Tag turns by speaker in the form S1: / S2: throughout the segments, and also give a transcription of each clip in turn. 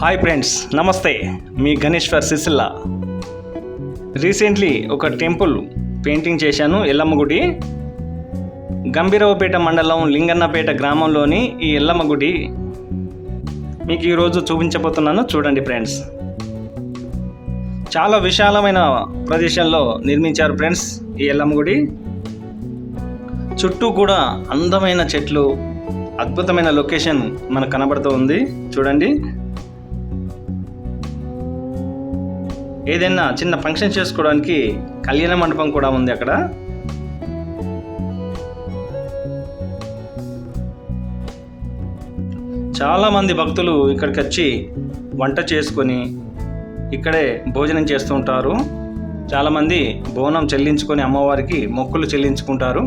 S1: Hi friends నమస్తే. మీ గణేశ్వర్ సిసిల్లా రీసెంట్లీ ఒక టెంపుల్ పెయింటింగ్ చేశాను ఎల్లమ్మ గుడి గంభీరవపేట మండలం లింగన్నపేట గ్రామంలోని ఈ ఎల్లమ్మ గుడి మీకు ఈరోజు చూపించబోతున్నాను చూడండి ఫ్రెండ్స్ చాలా విశాలమైన ప్రదేశంలో నిర్మించారు ఫ్రెండ్స్ ఈ ఎల్లమ్మ గుడి చుట్టూ కూడా అందమైన చెట్లు అద్భుతమైన లొకేషన్ మనకు కనబడుతూ ఉంది. చూడండి. ఏదైనా చిన్న ఫంక్షన్ చేసుకోవడానికి కళ్యాణ మండపం కూడా ఉంది అక్కడ. చాలామంది భక్తులు ఇక్కడికి వచ్చి వంట చేసుకొని ఇక్కడే భోజనం చేస్తూ ఉంటారు. చాలామంది బోనం చెల్లించుకొని అమ్మవారికి మొక్కులు చెల్లించుకుంటారు.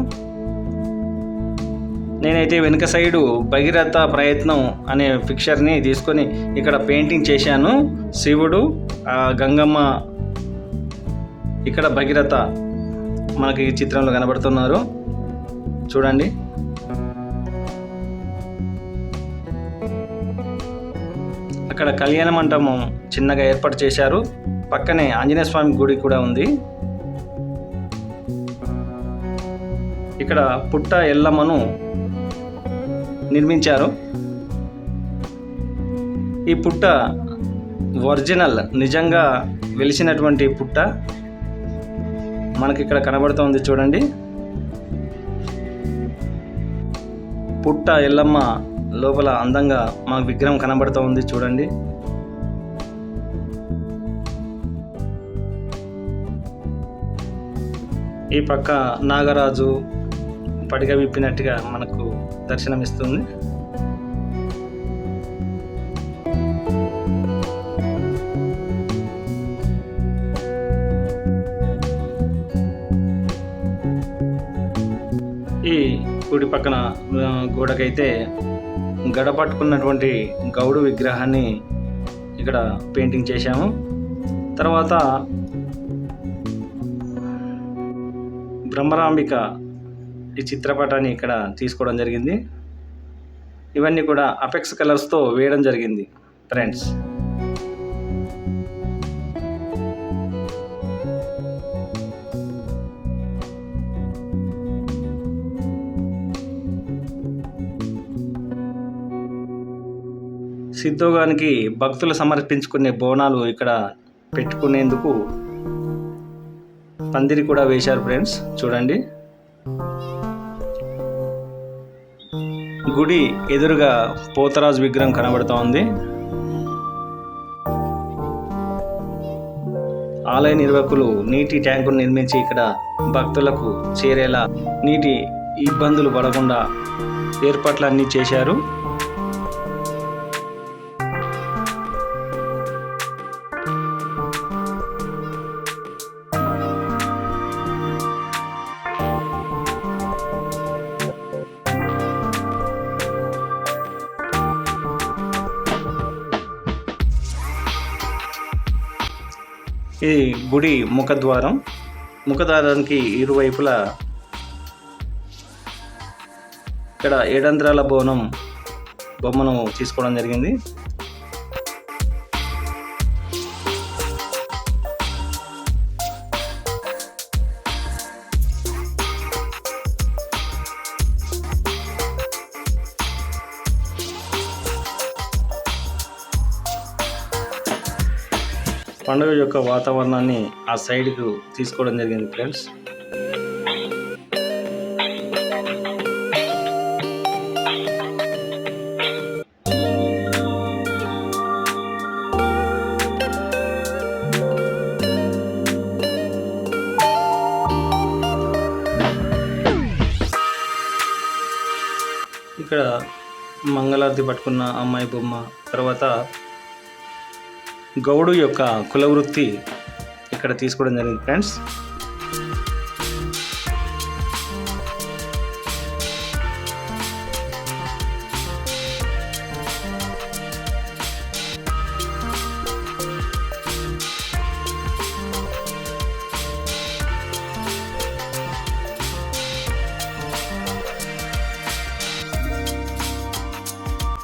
S1: నేనైతే వెనుక సైడు భగీరథ ప్రయత్నం అనే పిక్చర్ని తీసుకొని ఇక్కడ పెయింటింగ్ చేశాను. శివుడు గంగమ్మ ఇక్కడ భగీరథ మనకి ఈ చిత్రంలో కనబడుతున్నారు. చూడండి. అక్కడ కళ్యాణ మంటపం చిన్నగా ఏర్పాటు చేశారు. పక్కనే ఆంజనేయ స్వామి గుడి కూడా ఉంది. ఇక్కడ పుట్ట ఎల్లమ్మను నిర్మించారు. ఈ పుట్ట ఒరిజినల్ నిజంగా వెలిసినటువంటి పుట్ట మనకి ఇక్కడ కనబడుతోంది చూడండి. పుట్ట ఎల్లమ్మ లోపల అందంగా మాకు విగ్రహం కనబడుతూ ఉంది చూడండి. ఈ పక్క నాగరాజు పడిగ విప్పినట్టుగా మనకు దర్శనమిస్తుంది. ఈ గుడి పక్కన గోడకైతే గడ పట్టుకున్నటువంటి గౌడు విగ్రహాన్ని ఇక్కడ పెయింటింగ్ చేశాము. తర్వాత బ్రహ్మరాంబిక ఈ చిత్రపటాన్ని ఇక్కడ తీసుకోవడం జరిగింది. ఇవన్నీ కూడా అపెక్స్ కలర్స్తో వేయడం జరిగింది ఫ్రెండ్స్. సిద్ధోగానికి భక్తులు సమర్పించుకునే బోనాలు ఇక్కడ పెట్టుకునేందుకు పందిరి కూడా వేశారు ఫ్రెండ్స్. చూడండి. గుడి ఎదురుగా పోతరాజు విగ్రహం కనబడుతూ ఉంది. ఆలయ నిర్వాహకులు నీటి ట్యాంకును నిర్మించి ఇక్కడ భక్తులకు చేరేలా నీటి ఇబ్బందులు పడకుండా ఏర్పాట్లన్నీ చేశారు. ఇది గుడి ముఖద్వారం. ముఖద్వారానికి ఇరువైపులా ఇక్కడ ఏడంత్రాల బోనం బొమ్మను తీసుకోవడం జరిగింది. పండుగ యొక్క వాతావరణాన్ని ఆ సైడ్కు తీసుకోవడం జరిగింది ఫ్రెండ్స్. ఇక్కడ మంగళారతి పట్టుకున్న అమ్మాయి బొమ్మ తర్వాత గౌడు యొక్క కులవృత్తి ఇక్కడ తీసుకోవడం జరిగింది ఫ్రెండ్స్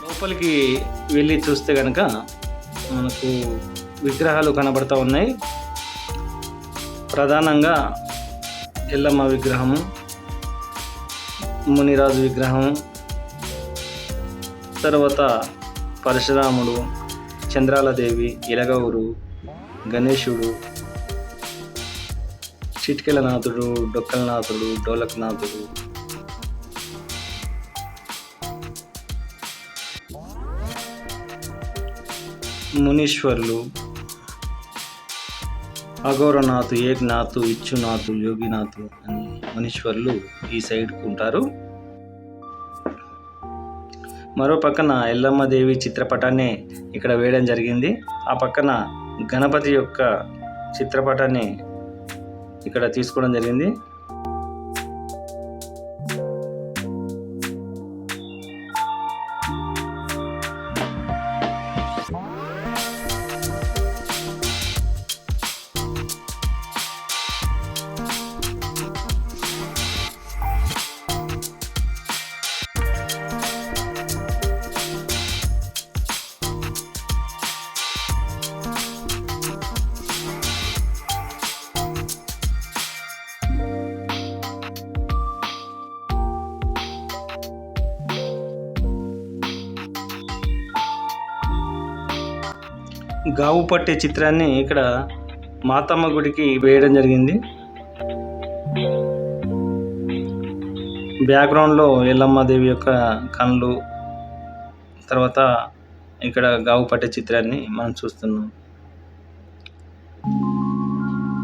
S1: లోపలికి వెళ్ళి చూస్తే కనుక మనకు విగ్రహాలు కనబడతా ఉన్నాయి. ప్రధానంగా ఎల్లమ్మ విగ్రహము మునిరాజు విగ్రహం తర్వాత పరశురాముడు చంద్రాలదేవి ఇలగౌరు గణేశుడు చిట్కెలనాథుడు డొక్కలనాథుడు డోలకనాథుడు మునీశ్వర్లు అఘోరనాథు ఏక్నాథు ఇచ్చునాథు యోగినాథు అని మునీశ్వర్లు ఈ సైడ్కు ఉంటారు. మరో పక్కన ఎల్లమ్మ దేవి చిత్రపటాన్ని ఇక్కడ వేయడం జరిగింది. ఆ పక్కన గణపతి యొక్క చిత్రపటాన్ని ఇక్కడ తీసుకోవడం జరిగింది. గావు పట్టే చిత్రాన్ని ఇక్కడ మాతమ్మ గుడికి వేయడం జరిగింది. బ్యాక్గ్రౌండ్లో ఎల్లమ్మదేవి యొక్క కళ్ళు తర్వాత ఇక్కడ గావు పట్టే చిత్రాన్ని మనం చూస్తున్నాం.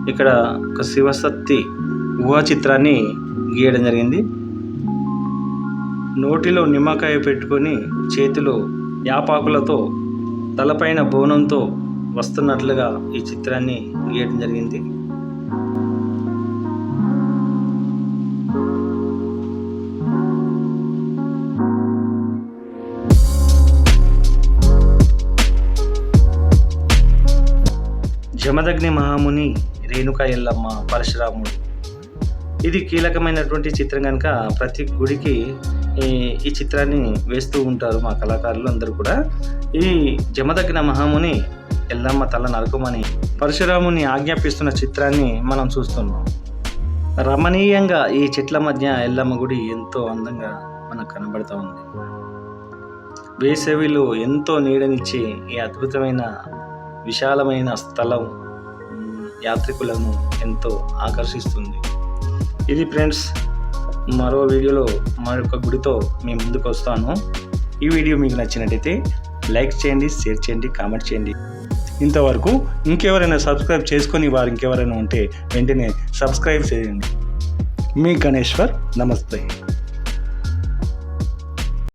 S1: ఇక్కడ ఒక శివశక్తి ఊహా చిత్రాన్ని గీయడం జరిగింది. నోటిలో నిమ్మకాయ పెట్టుకొని చేతిలో యాపాకులతో తలపైన బోనంతో వస్తున్నట్లుగా ఈ చిత్రాన్ని గీయడం జరిగింది. జమదగ్ని మహాముని రేణుకా ఎల్లమ్మ పరశురాముడు. ఇది కీలకమైనటువంటి చిత్రం కనుక ప్రతి గుడికి ఈ ఈ చిత్రాన్ని వేస్తూ ఉంటారు మా కళాకారులు అందరూ కూడా. ఈ జమదగ్న మహాముని ఎల్లమ్మ తల నరకమని పరశురాముని ఆజ్ఞాపిస్తున్న చిత్రాన్ని మనం చూస్తున్నాం. రమణీయంగా ఈ చెట్ల మధ్య ఎల్లమ్మ గుడి ఎంతో అందంగా మనకు కనబడుతూ ఉంది. వేసవిలో ఎంతో నీడనిచ్చి ఈ అద్భుతమైన విశాలమైన స్థలం యాత్రికులను ఎంతో ఆకర్షిస్తుంది. ఇది ఫ్రెండ్స్ మరో వీడియోలో మరొక గుడితో మీ ముందుకు వస్తాను. ఈ వీడియో మీకు నచ్చినట్టయితే లైక్ చేయండి షేర్ చేయండి కామెంట్ చేయండి. ఇంతవరకు ఇంకెవరైనా సబ్స్క్రైబ్ చేసుకొని వారు ఇంకెవరైనా ఉంటే వెంటనే సబ్స్క్రైబ్ చేయండి. మీ గణేశ్వర్ నమస్తే.